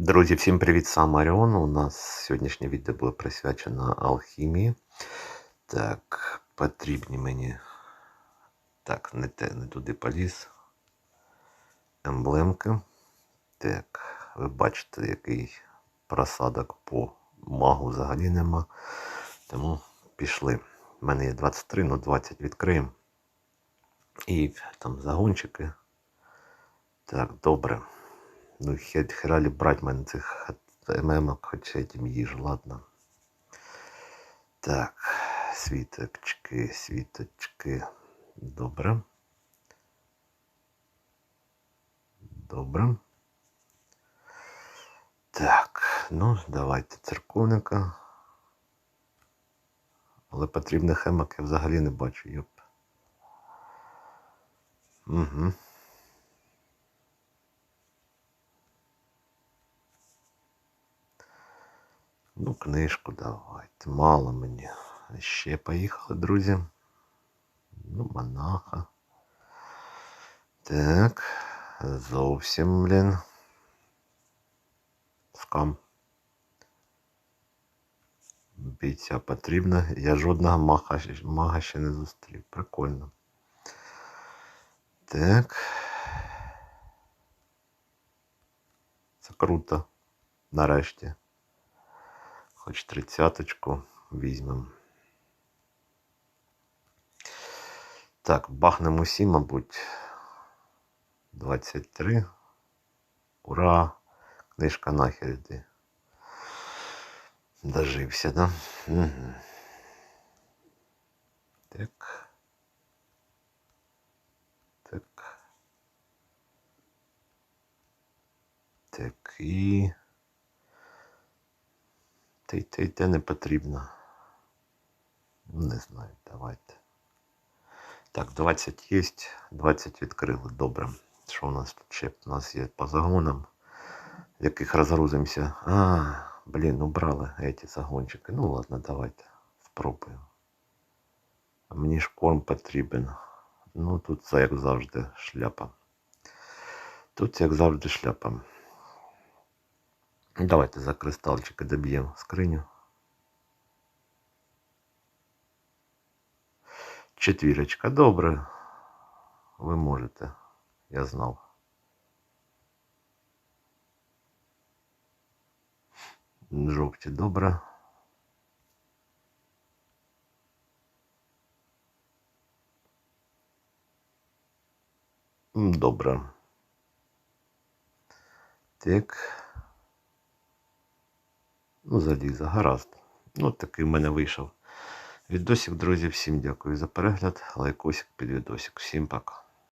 Друзі, всім привіт, сам Оріон. У нас сьогоднішнє відео було присвячено алхімії. Так, потрібні мені. Так, не те, не туди поліз. Емблемки. Так, ви бачите, який просадок по магу взагалі нема. Тому пішли. У мене є 23, ну 20 відкриємо. І там загончики. Так, добре. Ну, хер, хера ли брать мене цих ММок, хоч этим їжу, ладно. Так, світочки, світочки. Добре. Добре. Так, ну, давайте церковника. Але потрібних хемок я взагалі не бачу, йоп. Угу. Ну, книжку давайте. Мало мені. Ще поїхали, друзі. Ну, монаха. Так. Зовсім, блін. Скам. Бійця потрібно. Я жодного мага, мага ще не зустрів. Прикольно. Так. Це круто. Нарешті. Хоч тридцяточку візьмемо. Так, бахнемо усі, мабуть. 23. Ура! Книжка нахер йди. Дожився, да? Угу. Так. Так. Так і. Та й те, й те не потрібно. Ну, Не знаю, давайте. Так, 20 є, 20 відкрили. Добре. Що у нас тут ще? У нас є по загонам, в яких розгрузимося. А, блін, убрали эти загончики. Ну ладно, давайте. Спробуємо. Мені ж корм потрібен. Ну тут це як завжди шляпа. Тут як завжди шляпа. Давайте за кристалчики доб'ємо скриню. Четвірочка, добре. Ви можете. Я знав. Жовті, добре. М, Добре. Так. Ну, заліз, гаразд. Ну, такий в мене вийшов відосик, друзі. Всім дякую за перегляд. Лайкосик під відосик. Всім пока.